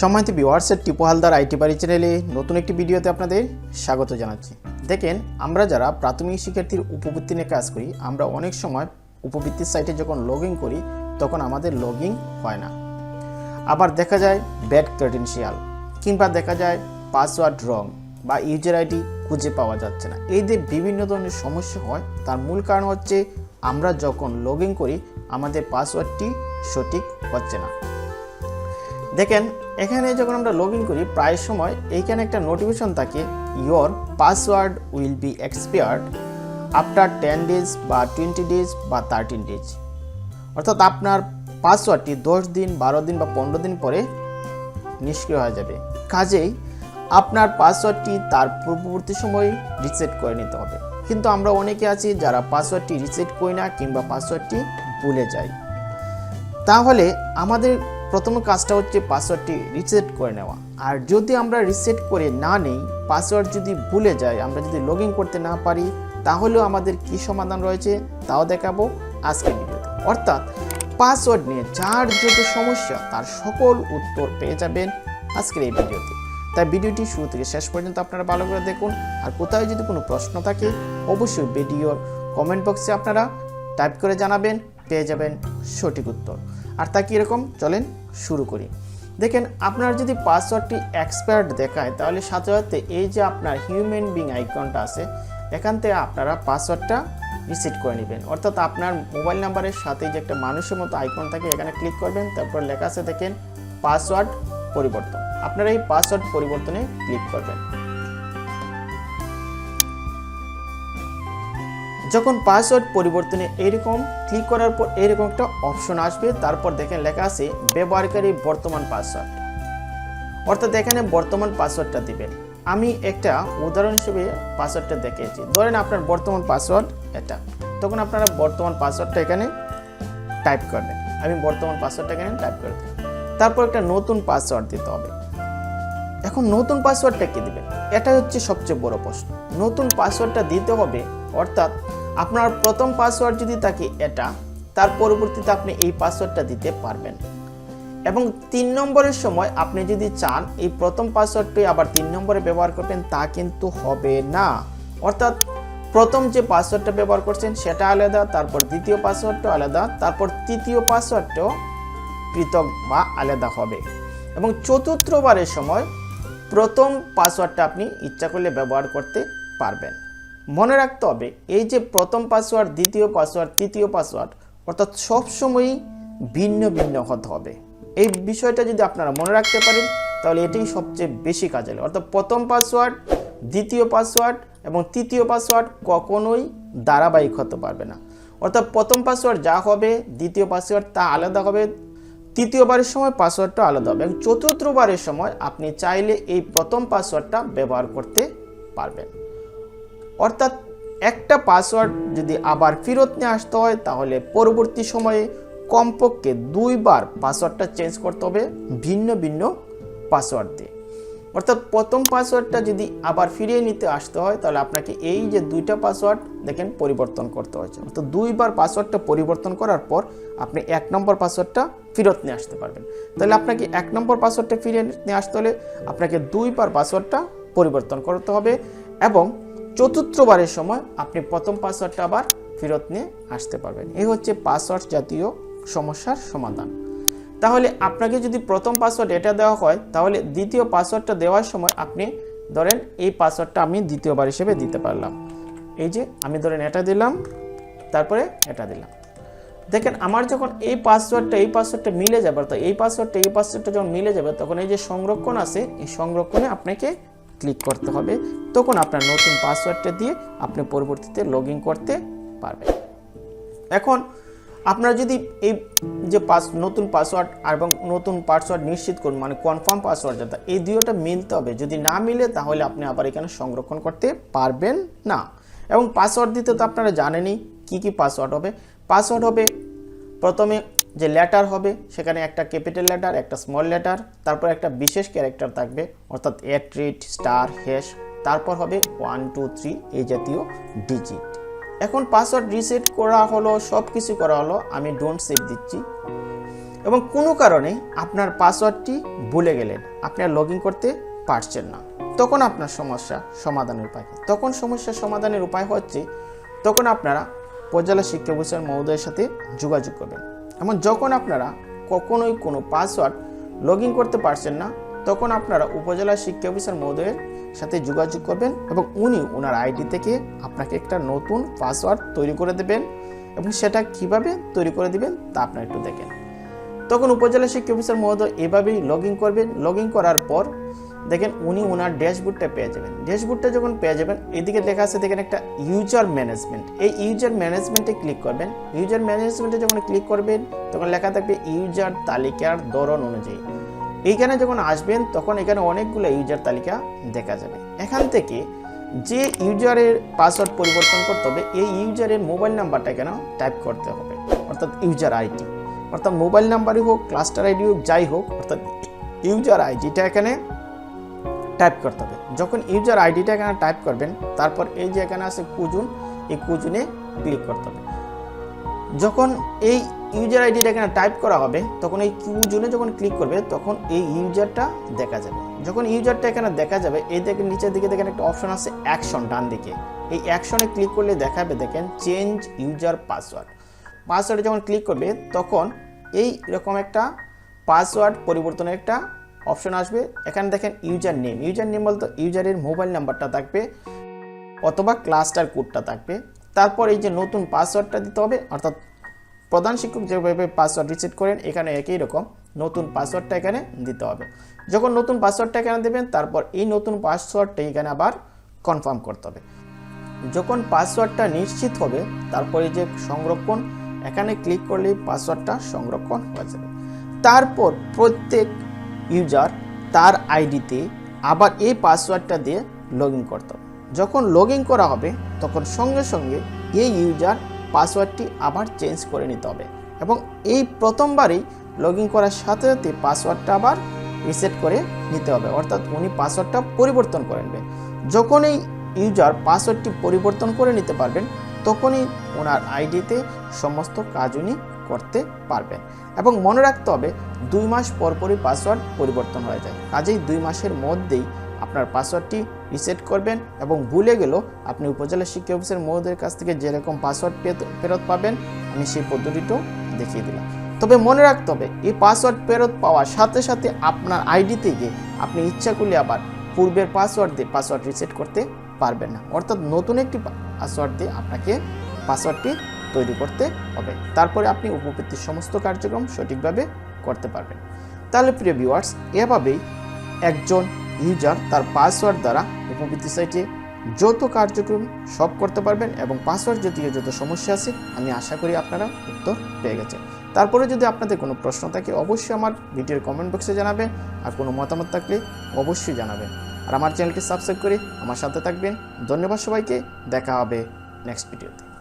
সম্মানিত ভিউয়ার্সের টিপু হালদার আইটি বাড়ি চ্যানেলে নতুন একটি ভিডিওতে আপনাদের স্বাগত জানাচ্ছি। দেখেন, আমরা যারা প্রাথমিক শিক্ষার্থীর উপবৃত্তি নিয়ে কাজ করি, আমরা অনেক সময় উপবৃত্তির সাইটে যখন লগ করি, তখন আমাদের লগ হয় না। আবার দেখা যায় ব্যাড ক্রেডেন্সিয়াল কিংবা দেখা যায় পাসওয়ার্ড রং বা ইউজার আইডি খুঁজে পাওয়া যাচ্ছে না। এই যে বিভিন্ন ধরনের সমস্যা হয়, তার মূল কারণ হচ্ছে আমরা যখন লগ করি, আমাদের পাসওয়ার্ডটি সঠিক হচ্ছে না। দেখেন, এখানে যখন আমরা লগ করি, প্রায় সময় এইখানে একটা নোটিফিকেশন থাকে your password will be expired after ten days বা টোয়েন্টি ডেজ বা থার্টিন ডেজ অর্থাৎ আপনার পাসওয়ার্ডটি দশ দিন, বারো দিন বা পনেরো দিন পরে নিষ্ক্রিয় হয়ে যাবে। কাজেই আপনার পাসওয়ার্ডটি তার পূর্ববর্তী সময় রিসেট করে নিতে হবে। কিন্তু আমরা অনেকে আছি যারা পাসওয়ার্ডটি রিসেট করি না কিংবা পাসওয়ার্ডটি ভুলে যাই তাহলে আমাদের প্রথম কাজটা হচ্ছে পাসওয়ার্ডটি রিসেট করে নেওয়া। আর যদি আমরা রিসেট করে না নেই, পাসওয়ার্ড যদি ভুলে যাই আমরা যদি লগ করতে না পারি, তাহলেও আমাদের কি সমাধান রয়েছে তাও দেখাবো আজকের ভিডিওতে অর্থাৎ, পাসওয়ার্ড নিয়ে যার যত সমস্যা, তার সকল উত্তর পেয়ে যাবেন আজকের এই ভিডিওতে তাই ভিডিওটি শুরু থেকে শেষ পর্যন্ত আপনারা ভালো করে দেখুন। আর কোথাও যদি কোনো প্রশ্ন থাকে, অবশ্যই ভিডিওর কমেন্ট বক্সে আপনারা টাইপ করে জানাবেন, পেয়ে যাবেন সঠিক উত্তর। আর তা কীরকম? চলেন শুরু করি। দেখেন, আপনার যদি পাসওয়ার্ডটি এক্সপায়ার্ড দেখায়, তাহলে সাথে সাথে এই যে আপনার হিউম্যান বিং আইকনটা আছে, এখান থেকে আপনারা পাসওয়ার্ডটা রিসেট করে নেবেন। অর্থাৎ আপনার মোবাইল নাম্বারের সাথে যে একটা মানুষের মতো আইকন থাকে, এখানে ক্লিক করবেন, তারপর লেখা আছে দেখেন, পাসওয়ার্ড পরিবর্তন। আপনারা এই পাসওয়ার্ড পরিবর্তনে ক্লিক করবেন। যখন পাসওয়ার্ড পরিবর্তনে এরকম ক্লিক করার পর এরকম একটা অপশন আসবে, তারপর দেখেন লেখা আছে ব্যবহারকারী বর্তমান পাসওয়ার্ড অর্থাৎ এখানে বর্তমান পাসওয়ার্ডটা দিবেন আমি একটা উদাহরণ হিসেবে পাসওয়ার্ডটা দেখিয়েছি। ধরেন আপনার বর্তমান পাসওয়ার্ড এটা। তখন আপনারা বর্তমান পাসওয়ার্ডটা এখানে টাইপ করবেন। আমি বর্তমান পাসওয়ার্ডটা এখানে টাইপ করে দিই তারপর একটা নতুন পাসওয়ার্ড দিতে হবে। এখন নতুন পাসওয়ার্ডটা কি দিবেন এটা হচ্ছে সবচেয়ে বড় প্রশ্ন। নতুন পাসওয়ার্ডটা দিতে হবে, অর্থাৎ আপনার প্রথম পাসওয়ার্ড যদি থাকে এটা, তার পরবর্তীতে আপনি এই পাসওয়ার্ডটা দিতে পারবেন। এবং তিন নম্বরের সময় আপনি যদি চান এই প্রথম পাসওয়ার্ডটি আবার তিন নম্বরে ব্যবহার করবেন, তা কিন্তু হবে না। অর্থাৎ প্রথম যে পাসওয়ার্ডটা ব্যবহার করছেন, সেটা আলাদা, তারপর দ্বিতীয় পাসওয়ার্ডটাও আলাদা, তারপর তৃতীয় পাসওয়ার্ডটাও পৃথক বা আলাদা হবে। এবং চতুর্থবারের সময় প্রথম পাসওয়ার্ডটা আপনি ইচ্ছা করলে ব্যবহার করতে পারবেন। মনে রাখতে হবে, এই যে প্রথম পাসওয়ার্ড দ্বিতীয় পাসওয়ার্ড তৃতীয় পাসওয়ার্ড অর্থাৎ সবসময়ই ভিন্ন ভিন্ন হতে হবে। এই বিষয়টা যদি আপনারা মনে রাখতে পারেন, তাহলে এটাই সবচেয়ে বেশি কাজে লাগে। অর্থাৎ প্রথম পাসওয়ার্ড দ্বিতীয় পাসওয়ার্ড এবং তৃতীয় পাসওয়ার্ড কখনোই ধারাবাহিক হতে পারবে না। অর্থাৎ প্রথম পাসওয়ার্ড যা হবে, দ্বিতীয় পাসওয়ার্ড তা আলাদা হবে, তৃতীয়বারের সময় পাসওয়ার্ডটা আলাদা হবে এবং চতুর্থবারের সময় আপনি চাইলে এই প্রথম পাসওয়ার্ডটা ব্যবহার করতে পারবেন। অর্থাৎ একটা পাসওয়ার্ড যদি আবার ফেরত নিয়ে আসতে হয়, তাহলে পরবর্তী সময়ে কমপক্ষে দুইবার পাসওয়ার্ডটা চেঞ্জ করতে হবে ভিন্ন ভিন্ন পাসওয়ার্ড দিয়ে। অর্থাৎ প্রথম পাসওয়ার্ডটা যদি আবার ফিরিয়ে নিতে আসতে হয়, তাহলে আপনাকে এই যে দুইটা পাসওয়ার্ড দেখেন পরিবর্তন করতে হয়েছে। তো দুইবার পাসওয়ার্ডটা পরিবর্তন করার পর আপনি এক নম্বর পাসওয়ার্ডটা ফেরত নিয়ে আসতে পারবেন। তাহলে আপনাকে এক নম্বর পাসওয়ার্ডটা ফিরিয়ে নিয়ে আসতে হলে আপনাকে দুইবার পাসওয়ার্ডটা পরিবর্তন করতে হবে এবং চতুর্থবারের সময় আপনি প্রথম পাসওয়ার্ডটা আবার ফেরত নিয়ে আসতে পারবেন। এই হচ্ছে পাসওয়ার্ড জাতীয় সমস্যার সমাধান। তাহলে আপনাকে যদি প্রথম পাসওয়ার্ড এটা দেওয়া হয়, তাহলে দ্বিতীয় পাসওয়ার্ডটা দেওয়ার সময় আপনি ধরেন এই পাসওয়ার্ডটা আমি দ্বিতীয়বার হিসেবে দিতে পারলাম। এই যে আমি ধরেন এটা দিলাম, তারপরে এটা দিলাম। দেখেন আমার যখন এই পাসওয়ার্ডটা এই পাসওয়ার্ডটা মিলে যাবে তো এই পাসওয়ার্ডটা এই পাসওয়ার্ডটা যখন মিলে যাবে, তখন এই যে সংরক্ষণ আছে, এই সংরক্ষণে আপনাকে ক্লিক করতে হবে। তখন আপনার নতুন পাসওয়ার্ডটা দিয়ে আপনি পরবর্তীতে লগ করতে পারবেন। এখন আপনারা যদি এই যে পাস, নতুন পাসওয়ার্ড এবং নতুন পাসওয়ার্ড নিশ্চিত করুন মানে কনফার্ম পাসওয়ার্ড যেটা, এই দুটোটা মিলতে হবে। যদি না মিলে, তাহলে আপনি আবার এখানে সংরক্ষণ করতে পারবেন না। এবং পাসওয়ার্ড দিতে তো আপনারা জানেনই কি কি পাসওয়ার্ড হবে। পাসওয়ার্ড হবে প্রথমে যে লেটার হবে, সেখানে একটা ক্যাপিটাল লেটার একটা স্মল লেটার তারপর একটা বিশেষ ক্যারেক্টার থাকবে, অর্থাৎ এট্রিট স্টার হ্যাশ তারপর হবে ওয়ান টু থ্রি এই জাতীয় ডিজিট এখন পাসওয়ার্ড রিসেট করা হলো সব কিছু করা হলো, আমি ডোন্ট সেভ দিচ্ছি। এবং কোনো কারণে আপনার পাসওয়ার্ডটি ভুলে গেলেন, আপনি আর লগ করতে পারছেন না। তখন আপনার সমস্যা সমাধানের উপায়? তখন সমস্যা সমাধানের উপায় হচ্ছে, তখন আপনারা উপজেলা শিক্ষা অফিসার মহোদয়ের সাথে যোগাযোগ করবেন। এমন যখন আপনারা কখনোই কোনো পাসওয়ার্ড লগ ইন করতে পারছেন না, তখন আপনারা উপজেলা শিক্ষা অফিসার মহোদয়ের সাথে যোগাযোগ করবেন এবং উনি ওনার আইডি থেকে আপনাকে একটা নতুন পাসওয়ার্ড তৈরি করে দেবেন এবং সেটা কীভাবে তৈরি করে দিবেন তা আপনারা একটু দেখেন। তখন উপজেলা শিক্ষা অফিসার মহোদয় এভাবেই লগ ইন করবেন। লগ ইন করার পর দেখেন উনি ওনার ড্যাশবোর্ডটা পেয়ে যাবেন। ড্যাশবোর্ডটা যখন পেয়ে যাবেন, এদিকে লেখা আছে, দেখেন একটা ইউজার ম্যানেজমেন্ট এই ইউজার ম্যানেজমেন্টে ক্লিক করবেন। ইউজার ম্যানেজমেন্টে যখন ক্লিক করবেন, তখন লেখা থাকবে ইউজার তালিকার ধরন অনুযায়ী। এইখানে যখন আসবেন, তখন এখানে অনেকগুলো ইউজার তালিকা দেখা যাবে। এখান থেকে যে ইউজারের পাসওয়ার্ড পরিবর্তন করতে হবে, এই ইউজারের মোবাইল নাম্বারটা কেন টাইপ করতে হবে? অর্থাৎ ইউজার আইডি অর্থাৎ মোবাইল নাম্বারই হোক ক্লাস্টার আইডি হোক, যাই হোক, অর্থাৎ ইউজার আইডিটা এখানে টাইপ করতে হবে। যখন ইউজার আইডিটা এখানে টাইপ করবেন, তারপর এই যে এখানে আছে কুজুন, এই কুজুনে ক্লিক করতে হবে। যখন এই ইউজার আইডিটা এখানে টাইপ করা হবে, তখন এই কিউজনে যখন ক্লিক করবে, তখন এই ইউজারটা দেখা যাবে। যখন ইউজারটা এখানে দেখা যাবে, এই দেখেন নিচের দিকে দেখেন একটা অপশন আছে অ্যাকশন ডান দিকে। এই অ্যাকশনে ক্লিক করলে দেখাবে, দেখেন চেঞ্জ ইউজার পাসওয়ার্ড পাসওয়ার্ডে যখন ক্লিক করবে, তখন এই রকম একটা পাসওয়ার্ড পরিবর্তনের একটা অপশন আসবে। এখানে দেখেন ইউজার নেম ইউজার নেম বলতে ইউজারের মোবাইল নাম্বারটা থাকবে অথবা ক্লাস্টার কোডটা থাকবে। তারপর এই যে নতুন পাসওয়ার্ডটা দিতে হবে, অর্থাৎ প্রধান শিক্ষক যেভাবে পাসওয়ার্ড রিসেট করেন, এখানে একই রকম নতুন পাসওয়ার্ডটা এখানে দিতে হবে। যখন নতুন পাসওয়ার্ডটা এখানে দেবেন, তারপর এই নতুন পাসওয়ার্ডটা এখানে আবার কনফার্ম করতে হবে। যখন পাসওয়ার্ডটা নিশ্চিত হবে, তারপরে যে সংরক্ষণ, এখানে ক্লিক করলে পাসওয়ার্ডটা সংরক্ষণ হয়ে যাবে। তারপর প্রত্যেক ইউজার তার আইডিতে আবার এই পাসওয়ার্ডটা দিয়ে লগ ইন করতে। হবে যখন লগ ইন করা হবে, তখন সঙ্গে সঙ্গে এই ইউজার পাসওয়ার্ডটি আবার চেঞ্জ করে নিতে হবে এবং এই প্রথমবারেই লগ ইন করার সাথে সাথে পাসওয়ার্ডটা আবার রিসেট করে নিতে হবে। অর্থাৎ উনি পাসওয়ার্ডটা পরিবর্তন করে নেবেন। যখন এই ইউজার পাসওয়ার্ডটি পরিবর্তন করে নিতে পারবেন, তখনই ওনার আইডিতে সমস্ত কাজ উনি করতে পারবেন। এবং মনে রাখতে হবে, দুই মাস পরপরই পাসওয়ার্ড পরিবর্তন হয়ে যায়। কাজেই দুই মাসের মধ্যেই আপনার পাসওয়ার্ডটি রিসেট করবেন এবং ভুলে গেলেও আপনি উপজেলা শিক্ষা অফিসের মহোদয়ের কাছ থেকে যেরকম পাসওয়ার্ড ফেরত পাবেন। আমি সেই পদ্ধতিটাও দেখিয়ে দিলাম। তবে মনে রাখতে হবে, এই পাসওয়ার্ড ফেরত পাওয়ার সাথে সাথে আপনার আইডি থেকে আপনি ইচ্ছা করলে আবার পূর্বের পাসওয়ার্ড দিয়ে পাসওয়ার্ড রিসেট করতে পারবেন না। অর্থাৎ নতুন একটি পাসওয়ার্ড দিয়ে আপনাকে পাসওয়ার্ডটি তৈরি করতে হবে। তারপরে আপনি উপবৃত্তির সমস্ত কার্যক্রম সঠিকভাবে করতে পারবেন। তাহলে প্রিয় ভিউয়ার্স এভাবেই একজন ইউজার তার পাসওয়ার্ড দ্বারা উপবৃত্তি সাইটে যত কার্যক্রম সব করতে পারবেন এবং পাসওয়ার্ড জাতীয় যত সমস্যা আছে, আমি আশা করি আপনারা উত্তর পেয়ে গেছেন। তারপরে যদি আপনাদের কোনো প্রশ্ন থাকে, অবশ্যই আমার ভিডিওর কমেন্ট বক্সে জানাবেন। আর কোনো মতামত থাকলে অবশ্যই জানাবেন। আর আমার চ্যানেলটি সাবস্ক্রাইব করে আমার সাথে থাকবেন। ধন্যবাদ সবাইকে। দেখা হবে নেক্সট ভিডিওতে